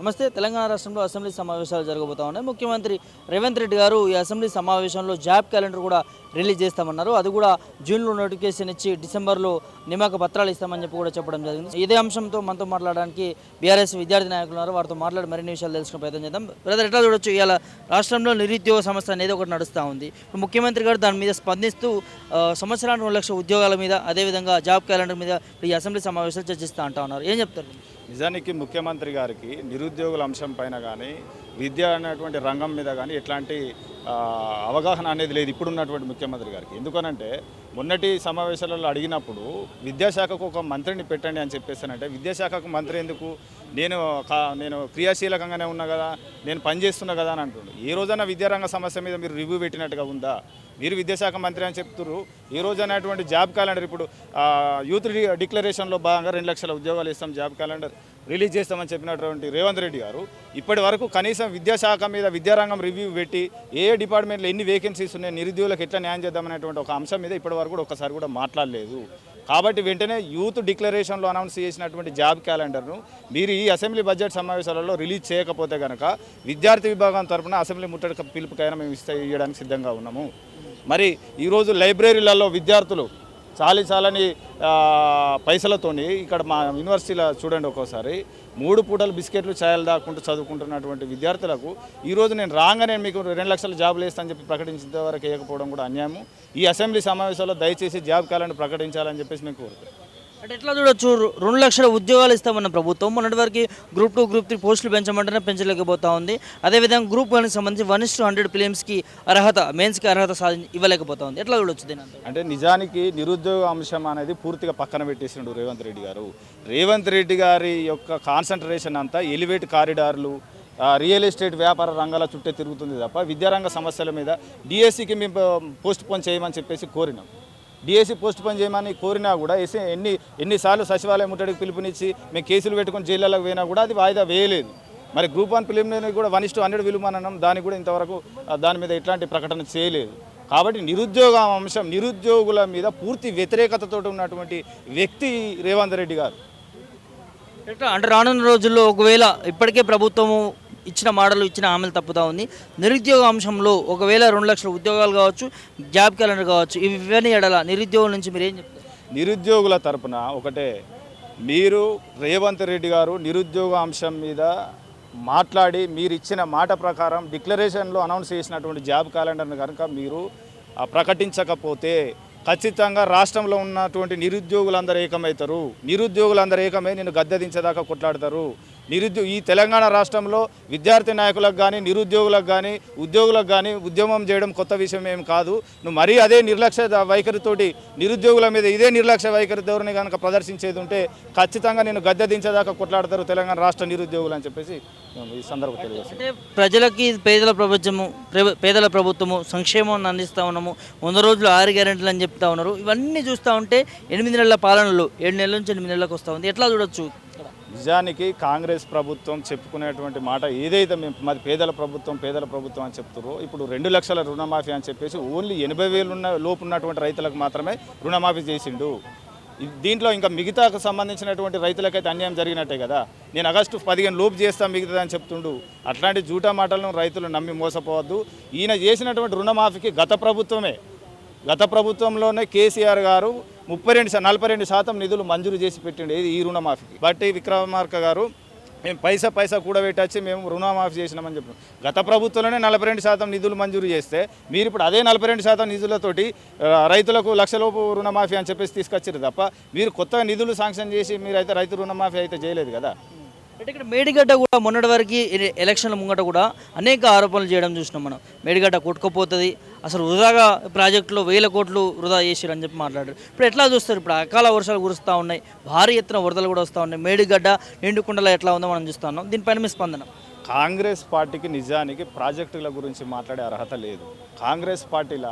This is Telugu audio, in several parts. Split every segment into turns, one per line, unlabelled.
నమస్తే. తెలంగాణ రాష్ట్రంలో అసెంబ్లీ సమావేశాలు జరగబోతా ఉన్నాయి. ముఖ్యమంత్రి రేవంత్ రెడ్డి గారు ఈ అసెంబ్లీ సమావేశంలో జాబ్ క్యాలెండర్ కూడా రిలీజ్ చేస్తామన్నారు. అది కూడా జూన్లో నోటిఫికేషన్ ఇచ్చి డిసెంబర్లో నియామక పత్రాలు ఇస్తామని చెప్పి కూడా చెప్పడం జరిగింది. ఇదే అంశంతో మనతో మాట్లాడడానికి బీఆర్ఎస్ విద్యార్థి నాయకులు ఉన్నారు. వారితో మాట్లాడి మరిన్ని విషయాలు తెలుసుకునే ప్రయత్నం చేద్దాం. బ్రదర్ ఎట్లా చూడొచ్చు? ఇవాళ రాష్ట్రంలో నిరుద్యోగ సమస్య అనేది ఒకటి నడుస్తూ ఉంది. ముఖ్యమంత్రి గారు దాని మీద స్పందిస్తూ సంవత్సరానికి రెండు లక్షల ఉద్యోగాల మీద అదేవిధంగా జాబ్ క్యాలెండర్ మీద ఈ అసెంబ్లీ సమావేశాలు చర్చిస్తూ అంటా ఉన్నారు. ఏం చెప్తారు?
నిజానికి ముఖ్యమంత్రి గారికి నిరుద్యోగుల అంశం పైన కానీ విద్య అనేటువంటి రంగం మీద కానీ ఎట్లాంటి అవగాహన అనేది లేదు ఇప్పుడున్నటువంటి ముఖ్యమంత్రి గారికి. ఎందుకనంటే మొన్నటి సమావేశాలలో అడిగినప్పుడు విద్యాశాఖకు ఒక మంత్రిని పెట్టండి అని చెప్పేసానంటే విద్యాశాఖకు మంత్రి ఎందుకు? నేను కా- నేను క్రియాశీలకంగానే ఉన్నా కదా నేను పనిచేస్తున్నా కదా అని అంటుండు. ఏ రోజైనా విద్యారంగ సమస్య మీద మీరు రివ్యూ పెట్టినట్టుగా ఉందా? మీరు విద్యాశాఖ మంత్రి అని చెప్తున్నారు ఈ రోజు అనేటువంటి జాబ్ క్యాలెండర్ ఇప్పుడు యూత్ డి- డిక్లరేషన్లో భాగంగా రెండు లక్షల ఉద్యోగాలు ఇస్తాం జాబ్ క్యాలెండర్. రిలీజ్ చేస్తామని చెప్పినటువంటి రేవంత్ రెడ్డి గారు ఇప్పటి వరకు కనీసం విద్యాశాఖ మీద విద్యారంగం రివ్యూ పెట్టి ఏ డిపార్ట్మెంట్లో ఎన్ని వేకెన్సీస్ ఉన్నాయి నిరుద్యోగులకు ఎట్లా న్యాయం చేద్దామనేటువంటి ఒక అంశం మీద ఇప్పటి వరకు కూడా ఒకసారి కూడా మాట్లాడలేదు. కాబట్టి వెంటనే యూత్ డిక్లరేషన్లో అనౌన్స్ చేసినటువంటి జాబ్ క్యాలెండర్ను మీరు ఈ అసెంబ్లీ బడ్జెట్ సమావేశాలలో రిలీజ్ చేయకపోతే కనుక విద్యార్థి విభాగం తరపున అసెంబ్లీ ముట్టడి పిలుపుకైనా మేము ఇస్తే ఇవ్వడానికి సిద్ధంగా ఉన్నాము. మరి ఈరోజు లైబ్రరీలలో విద్యార్థులు చాలి చాలని పైసలతోని ఇక్కడ మా యూనివర్సిటీలో చూడండి ఒక్కోసారి. మూడు పూటలు బిస్కెట్లు ఛాయలు దాక్కుంటూ చదువుకుంటున్నటువంటి విద్యార్థులకు ఈరోజు నేను రాగానే మీకు రెండు లక్షల జాబులు వేస్తానని చెప్పి ప్రకటించిన వరకు వేయకపోవడం కూడా అన్యాయము. ఈ అసెంబ్లీ సమావేశంలో దయచేసి జాబ్ క్యాలెండర్ ప్రకటించాలని చెప్పేసి మేము కోరుతాను
అంటే ఎట్లా చూడొచ్చు? రెండు లక్షల ఉద్యోగాలు ఇస్తామన్న ప్రభుత్వం. మొన్నటి వరకు గ్రూప్ టూ గ్రూప్ త్రీ పోస్టులు పెంచమంటేనే పెంచలేకపోతా ఉంది. అదేవిధంగా గ్రూప్ వన్కి సంబంధించి వన్ ఇస్ టు హండ్రెడ్ ఫిలిమ్స్కి అర్హత మెయిన్స్కి అర్హత సాధి ఇవ్వలేకపోతా ఉంది. ఎట్లా చూడొచ్చు దీని
అంటే నిజానికి నిరుద్యోగ అంశం అనేది పూర్తిగా పక్కన పెట్టేసిండు రేవంత్ రెడ్డి గారు. రేవంత్ రెడ్డి గారి యొక్క కాన్సన్ట్రేషన్ అంతా ఎలివేట్ కారిడార్లు రియల్ ఎస్టేట్ వ్యాపార రంగాల చుట్టే తిరుగుతుంది తప్ప విద్యారంగ సమస్యల మీద డిఎస్సికి మేము పోస్ట్ పోన్ చేయమని చెప్పేసి కోరినాం. డిఎస్సి పోస్ట్ పని చేయమని కోరినా కూడా ఎస్సీ ఎన్ని ఎన్నిసార్లు సచివాలయం ముట్టడికి పిలుపునిచ్చి మేము కేసులు పెట్టుకుని జైళ్ళలోకి పోయినా కూడా అది వాయిదా వేయలేదు. మరి గ్రూప్ వన్ ప్రిలిమినరీ కూడా వన్ ఇస్టు హండ్రెడ్ విలువనడం దానికి కూడా ఇంతవరకు దాని మీద ఎట్లాంటి ప్రకటన చేయలేదు. కాబట్టి నిరుద్యోగ అంశం నిరుద్యోగుల మీద పూర్తి వ్యతిరేకతతో ఉన్నటువంటి వ్యక్తి రేవంత్ రెడ్డి గారు.
అంటే రానున్న రోజుల్లో ఒకవేళ ఇప్పటికే ప్రభుత్వము ఇచ్చిన మాటలు ఇచ్చిన హామీలు తప్పుతా ఉంది. నిరుద్యోగ అంశంలో ఒకవేళ రెండు లక్షల ఉద్యోగాలు కావచ్చు జాబ్ క్యాలెండర్ కావచ్చు ఇవి ఇవన్నీ ఎడల నిరుద్యోగుల నుంచి మీరు ఏం చెప్తారు?
నిరుద్యోగుల తరపున ఒకటే మీరు రేవంత్ రెడ్డి గారు నిరుద్యోగ అంశం మీద మాట్లాడి మీరు ఇచ్చిన మాట ప్రకారం డిక్లరేషన్లో అనౌన్స్ చేసినటువంటి జాబ్ క్యాలెండర్ని కనుక మీరు ప్రకటించకపోతే ఖచ్చితంగా రాష్ట్రంలో ఉన్నటువంటి నిరుద్యోగులందరూ ఏకమవుతారు. నిరుద్యోగులందరూ ఏకమై నేను గద్దెదించేదాకా కొట్లాడతారు. నిరుద్యో ఈ తెలంగాణ రాష్ట్రంలో విద్యార్థి నాయకులకు కానీ నిరుద్యోగులకు కానీ ఉద్యోగులకు కానీ ఉద్యమం చేయడం కొత్త విషయం ఏం కాదు. నువ్వు మరీ అదే నిర్లక్ష్య వైఖరితోటి నిరుద్యోగుల మీద ఇదే నిర్లక్ష్య వైఖరి ధోరణి కనుక ప్రదర్శించేది ఉంటే ఖచ్చితంగా నేను గద్దె దించేదాకా కొట్లాడతారు తెలంగాణ రాష్ట్ర నిరుద్యోగులు అని చెప్పేసి ఈ సందర్భంగా
తెలియజేస్తాను ప్రజలకి పేదల ప్రభుత్వము పేదల ప్రభుత్వము సంక్షేమం అందిస్తూ ఉన్నాము. వంద రోజులు ఆరు గ్యారెంటీలు అని చెప్తా ఉన్నారు. ఇవన్నీ చూస్తూ ఉంటే ఎనిమిది నెలల పాలనలో ఏడు నెలల నుంచి ఎనిమిది నెలలకు వస్తూ ఉంది. ఎట్లా చూడొచ్చు?
నిజానికి కాంగ్రెస్ ప్రభుత్వం చెప్పుకునేటువంటి మాట ఏదైతే మేము మాది పేదల ప్రభుత్వం పేదల ప్రభుత్వం అని చెప్తారో ఇప్పుడు రెండు లక్షల రుణమాఫీ అని చెప్పేసి ఓన్లీ ఎనభై వేలు ఉన్న లోపు ఉన్నటువంటి రైతులకు మాత్రమే రుణమాఫీ చేసిండు. దీంట్లో ఇంకా మిగతాకు సంబంధించినటువంటి రైతులకైతే అన్యాయం జరిగినట్టే కదా. నేను ఆగస్టు పదిహేను లోపు చేస్తాను మిగతా అని చెప్తుండు. అట్లాంటి జూటా మాటలను రైతులు నమ్మి మోసపోవద్దు. ఈయన చేసినటువంటి రుణమాఫీకి గత ప్రభుత్వమే. గత ప్రభుత్వంలోనే కేసీఆర్ గారు ముప్పై రెండు నలభై రెండు శాతం నిధులు మంజూరు చేసి పెట్టిండు. ఏది? ఈ రుణమాఫీకి. బట్టి విక్రమార్క గారు మేము పైసా పైసా కూడబెట్టచ్చి మేము రుణమాఫీ చేసినామని చెప్పాం గత ప్రభుత్వంలోనే నలభై రెండు శాతం నిధులు మంజూరు చేస్తే మీరు ఇప్పుడు అదే నలభై రెండు శాతం నిధులతోటి రైతులకు లక్షలోపు రుణమాఫీ అని చెప్పేసి తీసుకొచ్చారు తప్ప మీరు కొత్తగా నిధులు శాంక్షన్ చేసి మీరైతే రైతు రుణమాఫీ అయితే చేయలేదు కదా?
అంటే ఇక్కడ మేడిగడ్డ కూడా మొన్నటి వరకు ఎలక్షన్ల ముంగట కూడా అనేక ఆరోపణలు చేయడం చూసినాం మనం. మేడిగడ్డ కొట్టుకుపోతుంది అసలు వృధాగా ప్రాజెక్టులో వేల కోట్లు వృధా చేసిరు అని చెప్పి మాట్లాడారు. ఇప్పుడు ఎట్లా చూస్తారు? ఇప్పుడు అకాల వర్షాలు కురుస్తూ ఉన్నాయి భారీ ఎత్తున వరదలు కూడా వస్తూ ఉన్నాయి. మేడిగడ్డ నిండుకుండలో ఎట్లా ఉందో మనం చూస్తూ ఉన్నాం. దీనిపైన మీ స్పందన?
కాంగ్రెస్ పార్టీకి నిజానికి ప్రాజెక్టుల గురించి మాట్లాడే అర్హత లేదు. కాంగ్రెస్ పార్టీల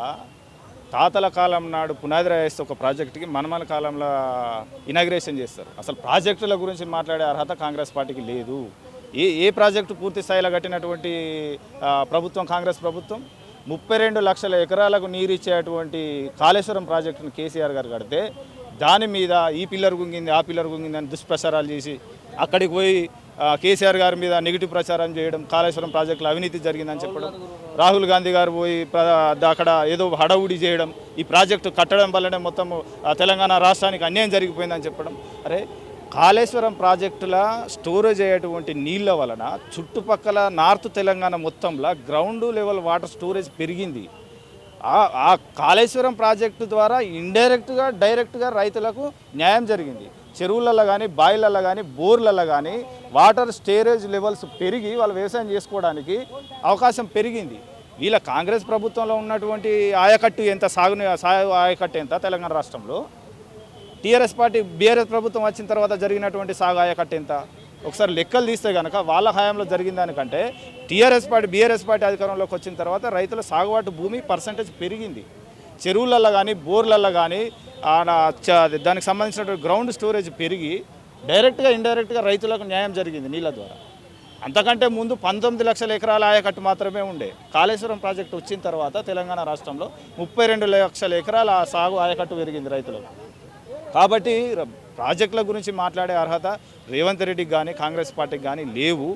తాతల కాలం నాడు పునాది రాయేస్తే ఒక ప్రాజెక్టుకి మనమల కాలంలో ఇనాగ్రేషన్ చేస్తారు. అసలు ప్రాజెక్టుల గురించి మాట్లాడే అర్హత కాంగ్రెస్ పార్టీకి లేదు. ఏ ఏ ప్రాజెక్టు పూర్తి స్థాయిలో కట్టినటువంటి ప్రభుత్వం కాంగ్రెస్ ప్రభుత్వం? ముప్పై రెండు లక్షల ఎకరాలకు నీరు ఇచ్చేటువంటి కాళేశ్వరం ప్రాజెక్టును కేసీఆర్ గారు కడితే దాని మీద ఈ పిల్లర్ గుంగింది ఆ పిల్లర్ గుంగింది అని దుష్ప్రచారాలు చేసి అక్కడికి పోయి కేసీఆర్ గారి మీద నెగిటివ్ ప్రచారం చేయడం కాళేశ్వరం ప్రాజెక్టులో అవినీతి జరిగిందని చెప్పడం రాహుల్ గాంధీ గారు పోయి అక్కడ ఏదో హడావుడి చేయడం ఈ ప్రాజెక్టు కట్టడం వల్లనే మొత్తం తెలంగాణ రాష్ట్రానికి అన్యాయం జరిగిపోయిందని చెప్పడం. అరే కాళేశ్వరం ప్రాజెక్టుల స్టోరేజ్ అయ్యేటువంటి నీళ్ళ వలన చుట్టుపక్కల నార్త్ తెలంగాణ మొత్తంలో గ్రౌండ్ లెవెల్ వాటర్ స్టోరేజ్ పెరిగింది. ఆ- ఆ కాళేశ్వరం ప్రాజెక్టు ద్వారా ఇండైరెక్ట్గా డైరెక్ట్గా రైతులకు న్యాయం జరిగింది. చెరువులలో కానీ బాయిలలో కానీ బోర్లలో కానీ వాటర్ స్టోరేజ్ లెవెల్స్ పెరిగి వాళ్ళు వ్యవసాయం చేసుకోవడానికి అవకాశం పెరిగింది. వీళ్ళ కాంగ్రెస్ ప్రభుత్వంలో ఉన్నటువంటి ఆయకట్టు ఎంత సాగు సాగు ఆయకట్టు ఎంత తెలంగాణ రాష్ట్రంలో? టీఆర్ఎస్ పార్టీ బీఆర్ఎస్ ప్రభుత్వం వచ్చిన తర్వాత జరిగినటువంటి సాగు ఆయకట్టు ఎంత? ఒకసారి లెక్కలు తీస్తే కనుక వాళ్ళ హయాంలో జరిగిన దానికంటే టీఆర్ఎస్ పార్టీ బీఆర్ఎస్ పార్టీ అధికారంలోకి వచ్చిన తర్వాత రైతుల సాగుబాటు భూమి పర్సంటేజ్ పెరిగింది. చెరువులలో కానీ బోర్లలో కానీ దానికి సంబంధించినటువంటి గ్రౌండ్ స్టోరేజ్ పెరిగి డైరెక్ట్గా ఇండైరెక్ట్గా రైతులకు న్యాయం జరిగింది నీళ్ళ ద్వారా. అంతకంటే ముందు పంతొమ్మిది లక్షల ఎకరాల ఆయకట్టు మాత్రమే ఉండే కాళేశ్వరం ప్రాజెక్టు వచ్చిన తర్వాత తెలంగాణ రాష్ట్రంలో ముప్పై రెండు లక్షల ఎకరాల సాగు ఆయకట్టు పెరిగింది రైతులకు. కాబట్టి ప్రాజెక్టుల గురించి మాట్లాడే అర్హత రేవంత్ రెడ్డికి కానీ కాంగ్రెస్ పార్టీకి కానీ లేవు.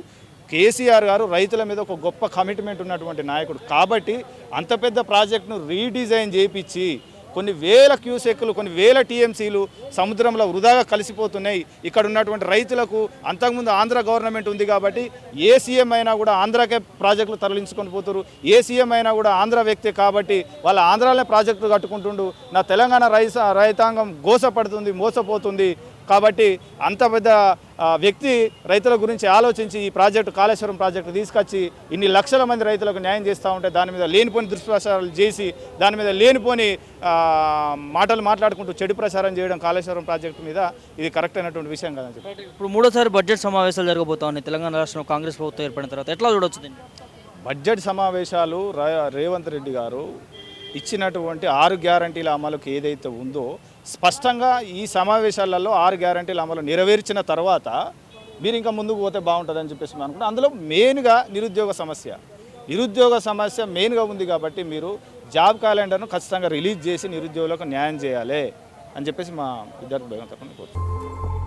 కేసీఆర్ గారు రైతుల మీద ఒక గొప్ప కమిట్మెంట్ ఉన్నటువంటి నాయకుడు. కాబట్టి అంత పెద్ద ప్రాజెక్టును రీడిజైన్ చేయించి కొన్ని వేల క్యూసెక్లు కొన్ని వేల టీఎంసీలు సముద్రంలో వృధాగా కలిసిపోతున్నాయి. ఇక్కడ ఉన్నటువంటి రైతులకు అంతకుముందు ఆంధ్ర గవర్నమెంట్ ఉంది కాబట్టి ఏ సీఎం అయినా కూడా ఆంధ్రాకే ప్రాజెక్టులు తరలించుకొని పోతారు. ఏ సీఎం అయినా కూడా ఆంధ్ర వ్యక్తి కాబట్టి వాళ్ళ ఆంధ్రాలనే ప్రాజెక్టులు కట్టుకుంటుండు. నా తెలంగాణ రైతాంగం గోసపడుతుంది మోసపోతుంది. కాబట్టి అంత పెద్ద వ్యక్తి రైతుల గురించి ఆలోచించి ఈ ప్రాజెక్టు కాళేశ్వరం ప్రాజెక్టు తీసుకొచ్చి ఇన్ని లక్షల మంది రైతులకు న్యాయం చేస్తూ ఉంటే దాని మీద లేనిపోని దుష్ప్రచారాలు చేసి దాని మీద లేనిపోని మాటలు మాట్లాడుకుంటూ చెడు ప్రచారం చేయడం కాళేశ్వరం ప్రాజెక్టు మీద ఇది కరెక్ట్ అయినటువంటి విషయం కదని చెప్పి.
ఇప్పుడు మూడోసారి బడ్జెట్ సమావేశాలు జరగబోతా ఉన్నాయి. తెలంగాణ రాష్ట్రంలో కాంగ్రెస్ ప్రభుత్వం ఏర్పడిన తర్వాత ఎట్లా దీన్ని?
బడ్జెట్ సమావేశాలు రేవంత్ రెడ్డి గారు ఇచ్చినటువంటి ఆరు గ్యారంటీల అమలుకి ఏదైతే ఉందో స్పష్టంగా ఈ సమావేశాలలో ఆరు గ్యారంటీల అమలు నెరవేర్చిన తర్వాత మీరు ఇంకా ముందుకు పోతే బాగుంటుందని చెప్పేసి మేము అనుకుంటాం అందులో మెయిన్గా నిరుద్యోగ సమస్య. నిరుద్యోగ సమస్య మెయిన్గా ఉంది కాబట్టి మీరు జాబ్ క్యాలెండర్ను ఖచ్చితంగా రిలీజ్ చేసి నిరుద్యోగులకు న్యాయం చేయాలి అని చెప్పేసి మా విద్యార్థి భయం తప్పని కోరుతున్నాం.